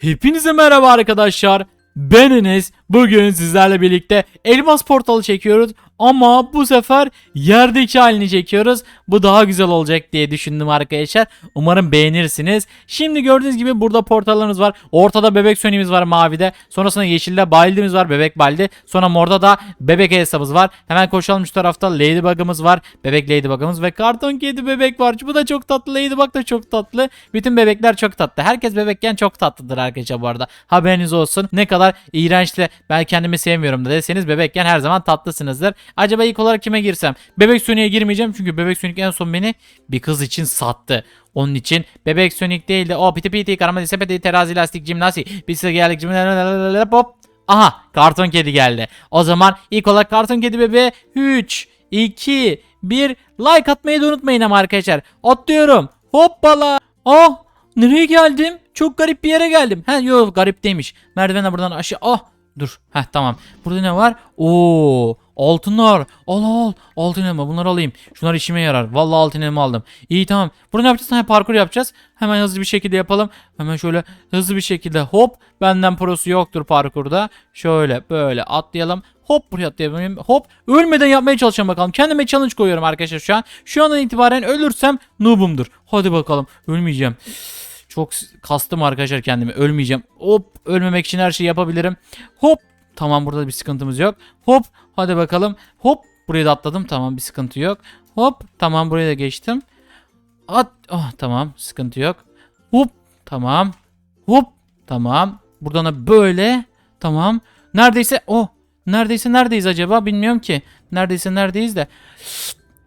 Hepinize merhaba arkadaşlar. Ben Enes. Bugün sizlerle birlikte elmas portalı çekiyoruz. Ama bu sefer yerdeki halini çekiyoruz. Bu daha güzel olacak diye düşündüm arkadaşlar. Umarım beğenirsiniz. Şimdi gördüğünüz gibi burada portallarımız var. Ortada bebek sönüğümüz var mavide. Sonrasında yeşilde baldimiz var. Bebek baldi. Sonra morda da bebek hesabımız var. Hemen koşalım şu tarafta ladybug'ımız var. Bebek ladybug'ımız ve karton kedi bebek var. Bu da çok tatlı. Ladybug da çok tatlı. Bütün bebekler çok tatlı. Herkes bebekken çok tatlıdır arkadaşlar bu arada. Haberiniz olsun. Ne kadar iğrençle ben kendimi sevmiyorum da deseniz bebekken her zaman tatlısınızdır. Acaba ilk olarak kime girsem? Bebek Sonic'e girmeyeceğim çünkü Bebek Sonic en son beni bir kız için sattı. Onun için Bebek Sonic değil de o piti piti karamel sepeti terazi lastik jimnastik bir sıra geldik jimnastik hop. Aha karton kedi geldi. O zaman ilk olarak karton kedi bebeğe 3, 2, 1 like atmayı da unutmayın ama arkadaşlar. Atlıyorum. Hoppala. Ah nereye geldim? Çok garip bir yere geldim. He yok garip değilmiş. Merdivenle buradan aşağı. Ah dur. Heh tamam. Burada ne var? Oo altınlar. Al al. Altın elma bunları alayım. Şunlar işime yarar. Vallahi altın elma aldım. İyi tamam. Burada ne yapacağız? Ha, parkur yapacağız. Hemen hızlı bir şekilde yapalım. Hemen şöyle hızlı bir şekilde hop. Benden prosu yoktur parkurda. Şöyle böyle atlayalım. Hop buraya atlayalım. Hop. Ölmeden yapmaya çalışacağım bakalım. Kendime challenge koyuyorum arkadaşlar şu an. Şu andan itibaren ölürsem noobumdur. Hadi bakalım. Ölmeyeceğim. Çok kastım arkadaşlar kendimi. Ölmeyeceğim. Hop. Ölmemek için her şeyi yapabilirim. Hop. Tamam burada bir sıkıntımız yok. Hop. Hadi bakalım. Hop. Buraya da atladım. Tamam bir sıkıntı yok. Hop. Tamam buraya da geçtim. At. Oh, tamam sıkıntı yok. Hop. Tamam. Hop. Tamam. Buradan da böyle. Tamam. Neredeyse oh. Neredeyse neredeyiz acaba bilmiyorum ki. Neredeyse neredeyiz de.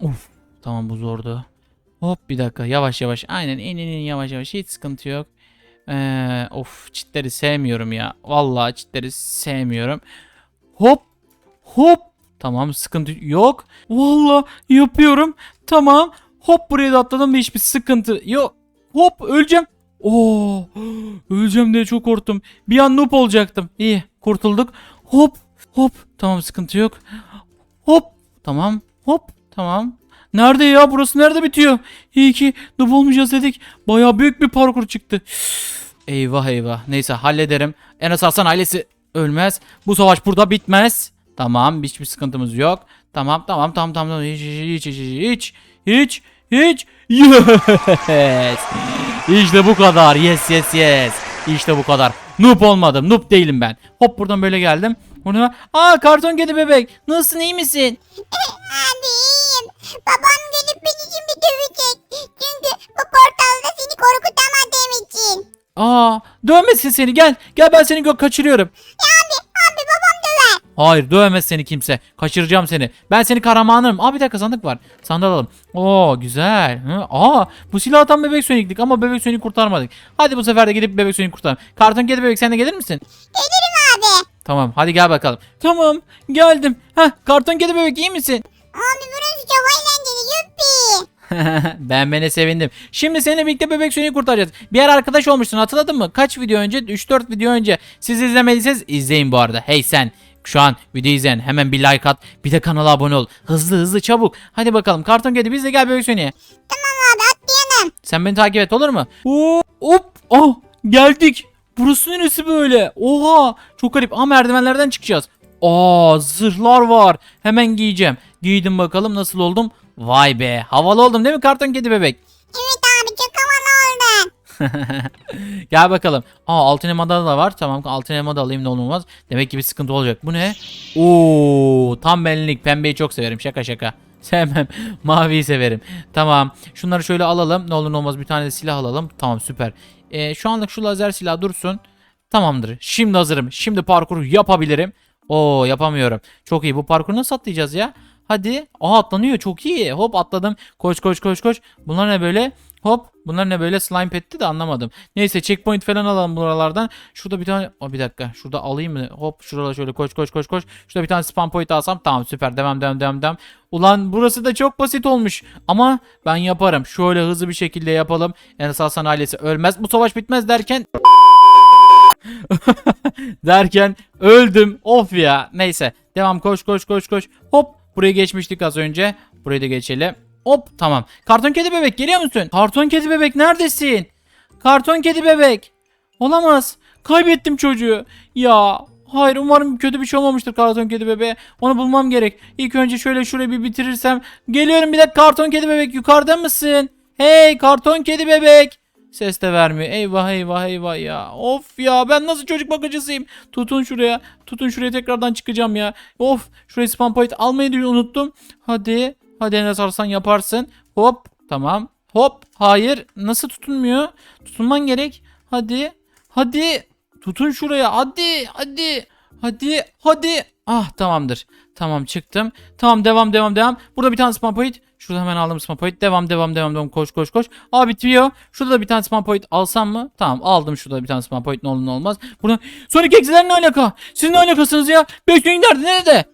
Of. Tamam bu zordu. Hop bir dakika yavaş yavaş. Aynen in in in yavaş yavaş hiç sıkıntı yok. Ee, of çitleri sevmiyorum ya. Vallahi çitleri sevmiyorum. Hop hop. Tamam sıkıntı yok. Vallahi yapıyorum. Tamam. Hop buraya da atladım ve hiçbir sıkıntı yok. Hop öleceğim. Oo, öleceğim diye çok korktum. Bir an noob olacaktım. İyi kurtulduk. Hop hop. Tamam sıkıntı yok. Hop tamam. Hop tamam. Nerede ya? Burası nerede bitiyor? İyi ki noob olmayacağız dedik. Baya büyük bir parkur çıktı. Eyvah eyvah. Neyse hallederim. Enes Hasan ailesi ölmez. Bu savaş burada bitmez. Tamam hiçbir sıkıntımız yok. Tamam tamam tamam tamam. Hiç hiç hiç hiç hiç hiç yes. İşte bu kadar. Yes yes yes. İşte bu kadar. Noob olmadım. Noob değilim ben. Hop buradan böyle geldim. Burada Aa karton kedi bebek. Nasılsın iyi misin? Abi. Babam gelip beni şimdi dövecek. Çünkü bu portalda seni korkutamadığım için. Aa dövmesin seni gel. Gel ben seni gö- kaçırıyorum. Ya abi, abi babam döver. Hayır dövemez seni kimse. Kaçıracağım seni. Ben seni kahramanım. Aa bir dakika sandık var. Sandık alalım. Oo güzel. Hı? Aa bu silah atan bebek sönüklik ama bebek sönük kurtarmadık. Hadi bu sefer de gidip bebek sönük kurtaralım. Karton kedi bebek sen de gelir misin? Gelirim abi. Tamam hadi gel bakalım. Tamam geldim. Heh karton kedi bebek iyi misin? Abi burası çok eğlenceli yuppi. Beğenmene sevindim. Şimdi seninle birlikte bebek sönüğü kurtaracağız. Bir yer arkadaş olmuştun hatırladın mı? Kaç video önce? 3-4 video önce. Siz izlemediyseniz izleyin bu arada. Hey sen şu an video izleyen hemen bir like at. Bir de kanala abone ol. Hızlı hızlı çabuk. Hadi bakalım karton kedi biz de gel bebek sönüğe. Tamam abi atlayalım. Sen beni takip et olur mu? Hop hop. Oh geldik. Burası neresi böyle? Oha çok garip. Aa merdivenlerden çıkacağız. Aa zırhlar var. Hemen giyeceğim. Giydim bakalım nasıl oldum. Vay be havalı oldum değil mi karton kedi bebek? Evet abi çok havalı oldun. Gel bakalım. Aa altın elmada da var. Tamam altın elma da alayım ne olur olmaz. Demek ki bir sıkıntı olacak. Bu ne? Oo tam benlik. Pembeyi çok severim. Şaka şaka. Sevmem. Maviyi severim. Tamam. Şunları şöyle alalım. Ne olur ne olmaz bir tane de silah alalım. Tamam süper. Ee, şu anlık şu lazer silah dursun. Tamamdır. Şimdi hazırım. Şimdi parkuru yapabilirim. Oo yapamıyorum. Çok iyi. Bu parkuru nasıl atlayacağız ya? Hadi. Aa atlanıyor. Çok iyi. Hop atladım. Koş koş koş koş. Bunlar ne böyle? Hop. Bunlar ne böyle slime petti de anlamadım. Neyse checkpoint falan alalım buralardan. Şurada bir tane Aa, bir dakika. Şurada alayım mı? Hop şurada şöyle koş koş koş koş. Şurada bir tane spam point alsam tamam süper. Devam devam devam devam. Ulan burası da çok basit olmuş. Ama ben yaparım. Şöyle hızlı bir şekilde yapalım. Enes Hasan ailesi ölmez. Bu savaş bitmez derken derken öldüm. Of ya. Neyse. Devam koş koş koş koş. Hop. Buraya geçmiştik az önce. Burayı da geçelim. Hop tamam. Karton kedi bebek geliyor musun? Karton kedi bebek neredesin? Karton kedi bebek. Olamaz. Kaybettim çocuğu. Ya hayır umarım kötü bir şey olmamıştır karton kedi bebeğe. Onu bulmam gerek. İlk önce şöyle şurayı bir bitirirsem. Geliyorum bir dakika karton kedi bebek yukarıda mısın? Hey karton kedi bebek. Ses de vermiyor. Eyvah eyvah eyvah ya. Of ya ben nasıl çocuk bakıcısıyım. Tutun şuraya. Tutun şuraya tekrardan çıkacağım ya. Of şuraya spam point almayı unuttum. Hadi. Hadi Enes Arslan yaparsın. Hop. Tamam. Hop. Hayır. Nasıl tutunmuyor? Tutunman gerek. Hadi. Hadi. Tutun şuraya. Hadi. Hadi. Hadi. Hadi. Ah tamamdır. Tamam çıktım. Tamam devam devam devam. Burada bir tane spam point. Şurada hemen aldım spam point. Devam devam devam devam. Koş koş koş. Aa bitiyor. Şurada da bir tane spam point alsam mı? Tamam aldım şurada bir tane spam point. Ne olur ne olmaz. Burada Sonic Exiler ne alaka? Siz ne alakasınız ya? Bekleyin nerede? Nerede?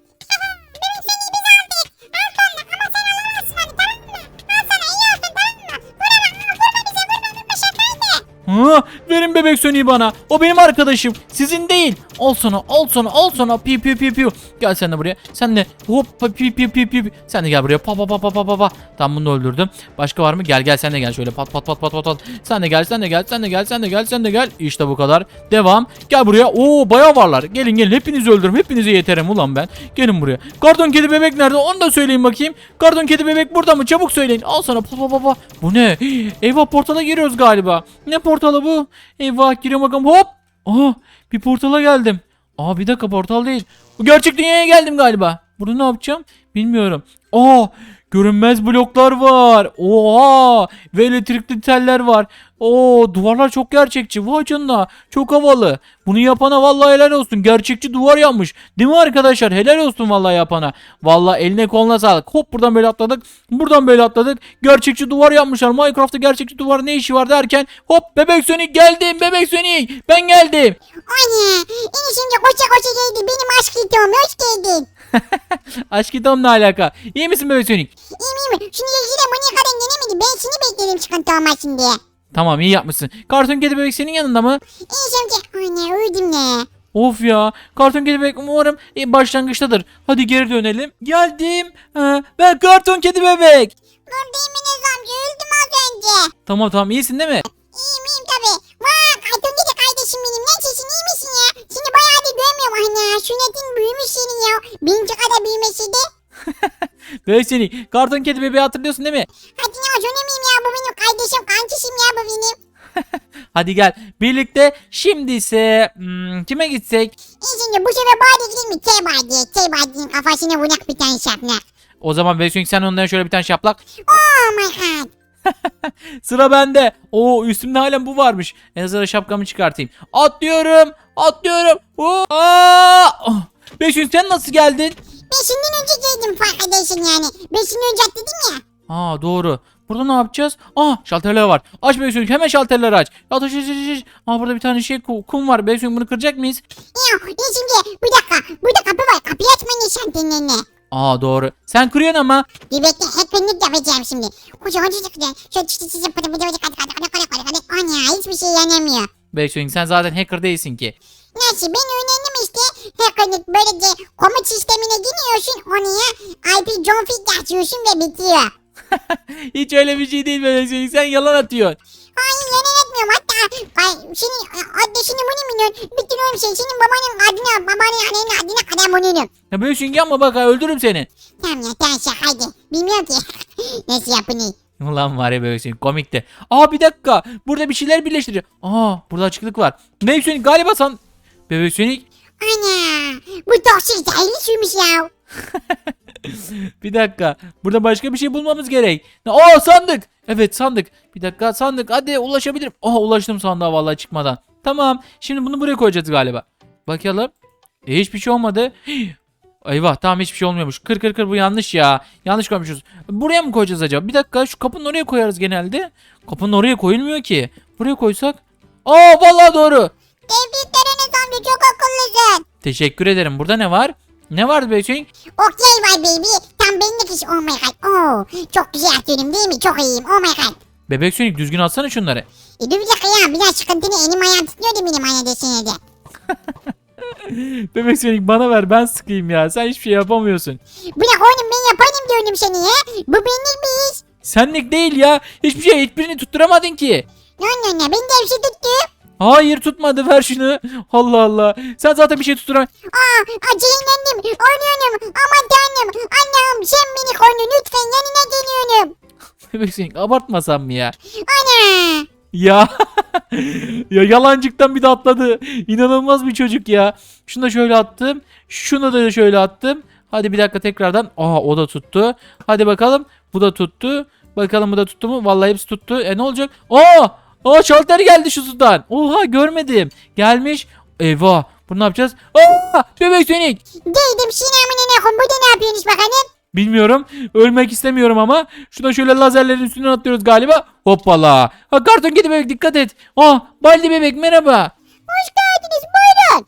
Ha, verin bebek Sonic'i bana. O benim arkadaşım. Sizin değil. Al sana, al sana, al sana. Pi pi pi pi. Gel sen de buraya. Sen de hop pi pi pi pi. pi. Sen de gel buraya. Pa pa pa pa pa pa pa. Tamam bunu öldürdüm. Başka var mı? Gel gel sen de gel şöyle pat pat pat pat pat pat. Sen de gel, sen de gel, sen de gel, sen de gel, sen de gel. İşte bu kadar. Devam. Gel buraya. Oo bayağı varlar. Gelin gelin hepinizi öldürürüm. Hepinize yeterim ulan ben. Gelin buraya. Karton kedi bebek nerede? Onu da söyleyin bakayım. Karton kedi bebek burada mı? Çabuk söyleyin. Al sana pa pa pa pa. Bu ne? Eyvah portala giriyoruz galiba. Ne portalı bu? Eyvah giriyorum bakalım. Hop. Aha bir portala geldim. Aa bir dakika portal değil. Bu gerçek dünyaya geldim galiba. Burada ne yapacağım? Bilmiyorum. Aa görünmez bloklar var. Oha ve elektrikli teller var. Oo duvarlar çok gerçekçi. Vay canına. Çok havalı. Bunu yapana vallahi helal olsun. Gerçekçi duvar yapmış. Değil mi arkadaşlar? Helal olsun vallahi yapana. Vallahi eline koluna sağlık. Hop buradan böyle atladık. Buradan böyle atladık. Gerçekçi duvar yapmışlar. Minecraft'ta gerçekçi duvar ne işi var derken hop bebek Sonic geldim. Bebek Sonic ben geldim. Anne, şimdi koşa koşa geldi. Benim aşk itom. Hoş geldin. Aşk ne alaka? İyi misin bebek Sonic? İyiyim iyiyim. Şunu ilgili Monika'dan gelemedi. Ben seni bekledim sıkıntı olmasın diye. Tamam iyi yapmışsın. Karton kedi bebek senin yanında mı? İyi şimdi. Anne uyudum ne? Of ya. Karton kedi bebek umarım e, başlangıçtadır. Hadi geri dönelim. Geldim. Ha, ben karton kedi bebek. Buradayım Enes amca. Öldüm az önce. Tamam tamam iyisin değil mi? Bebek seni. Karton kedi bebeği hatırlıyorsun değil mi? Hadi ne söylemeyeyim ya bu benim kardeşim kankişim ya bu benim. Hadi gel. Birlikte şimdi ise hmm, kime gitsek? İyi şimdi bu sefer bari gidelim mi? T bari. T bari'nin kafasına vurak bir tane şapnak. O zaman Bebek Sonic sen ondan şöyle bir tane şaplak. Oh my god. Sıra bende. Oo üstümde halen bu varmış. En azından şapkamı çıkartayım. Atlıyorum. Atlıyorum. Oo, aa! Oh, Sonic sen nasıl geldin? Beşinden önce geldim fark edersin yani. Beşinden önce dedim ya. Aa doğru. Burada ne yapacağız? Aa şalterler var. Aç Sonic hemen şalterleri aç. Ya taş taş taş, taş. Aa burada bir tane şey ku- kum var. Sonic bunu kıracak mıyız? Ya şimdi bir dakika. Burada kapı var. Kapıyı açma nişantenlerine. Aa doğru. Sen kırıyorsun ama. Bir bekle hackerlık yapacağım şimdi. Koca hoca çıkacak. Şöyle çıtı çıtı pıtı pıtı pıtı hadi hadi hadi hadi hadi hadi. Ana hiçbir şey yanamıyor. Bebek Sonic sen zaten hacker değilsin ki. Neyse ben öğrendim işte. Hackerlık böylece komut sistemine giriyorsun. Oraya IP John Fit yazıyorsun ve bitiyor. Hiç öyle bir şey değil Bebek Sonic. Sen yalan atıyorsun. Hayır yalan etmiyorum hatta. Ay, senin e, adresini bunu milyon. Bütün oğlum şey senin babanın adına babanın annenin adına kadar bunu. Ya Bebek Sonic yapma bak ha öldürürüm seni. Tamam ya tamam şakaydı. Bilmiyorum ki. Nasıl yapını. Ulan var ya Bebek Sonic komikti. Aa bir dakika. Burada bir şeyler birleştiriyor. Aa burada açıklık var. Bebek Sonic galiba san... Bebek Sonic Ana bu toksik zehirli suymuş ya. Bir dakika. Burada başka bir şey bulmamız gerek. Aa sandık. Evet sandık. Bir dakika sandık. Hadi ulaşabilirim. Aha ulaştım sandığa vallahi çıkmadan. Tamam. Şimdi bunu buraya koyacağız galiba. Bakalım. E, hiçbir şey olmadı. Hii. Eyvah tamam hiçbir şey olmuyormuş. Kır kır kır bu yanlış ya. Yanlış koymuşuz. Buraya mı koyacağız acaba? Bir dakika şu kapının oraya koyarız genelde. Kapının oraya koyulmuyor ki. Buraya koysak. Aa vallahi doğru. Çok akıllısın. Teşekkür ederim. Burada ne var? Ne vardı be Hüseyin? Okey var baby. Tam benlik iş. Oh my god. Oh, çok güzel atıyorum değil mi? Çok iyiyim. Oh my god. Bebek Sonic düzgün atsana şunları. E dur bir dakika ya. Biraz sıkıntını elim ayağım tutuyordu benim anne desene de. Bebek Sonic bana ver ben sıkayım ya. Sen hiçbir şey yapamıyorsun. Bırak oğlum ben yaparım diyorum seni ya. Bu benlik bir iş. Senlik değil ya. Hiçbir şey hiçbirini tutturamadın ki. No no no ben de bir şey tuttum. Hayır tutmadı ver şunu. Allah Allah. Sen zaten bir şey tutturamıyorsun. Aa acelenlendim. Oynuyorum. Aman tanrım. Allah'ım sen beni koru lütfen yanına geliyorum. Bebek Sonic abartmasam mı ya? Ana. Ya. ya yalancıktan bir de atladı. İnanılmaz bir çocuk ya. Şunu da şöyle attım. Şunu da şöyle attım. Hadi bir dakika tekrardan. Aa o da tuttu. Hadi bakalım. Bu da tuttu. Bakalım bu da tuttu mu? Vallahi hepsi tuttu. E ne olacak? Aa! Aa şalter geldi şu sudan. Oha görmedim. Gelmiş. Eyvah. Bunu ne yapacağız? Aa! Bebek Sonic. Değdim sinamın ne Burada ne yapıyorsunuz bakalım? Bilmiyorum. Ölmek istemiyorum ama. Şuna şöyle lazerlerin üstüne atlıyoruz galiba. Hoppala. Ha karton kedi bebek dikkat et. Ah Baldi bebek merhaba. Hoş geldiniz. Buyurun.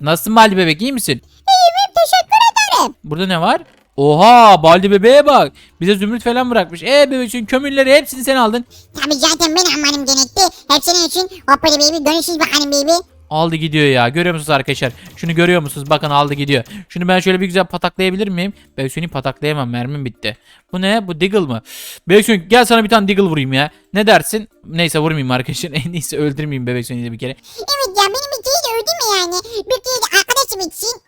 Nasılsın Baldi bebek iyi misin? İyiyim. Teşekkür ederim. Burada ne var? Oha Baldi bebeğe bak. Bize zümrüt falan bırakmış. E bebekçiğin kömürleri hepsini sen aldın. Tabii zaten ben almanım gerekti. Hepsinin için hoppali baby. Görüşürüz bakalım baby. Aldı gidiyor ya. Görüyor musunuz arkadaşlar? Şunu görüyor musunuz? Bakın aldı gidiyor. Şunu ben şöyle bir güzel pataklayabilir miyim? Bebekçiğini pataklayamam. Mermim bitti. Bu ne? Bu Diggle mı? Bebekçiğin gel sana bir tane Diggle vurayım ya. Ne dersin? Neyse vurmayayım arkadaşlar. En iyisi öldürmeyeyim de bir kere. Evet ya benim için de öldü mü yani? Bir kere arkadaşım için.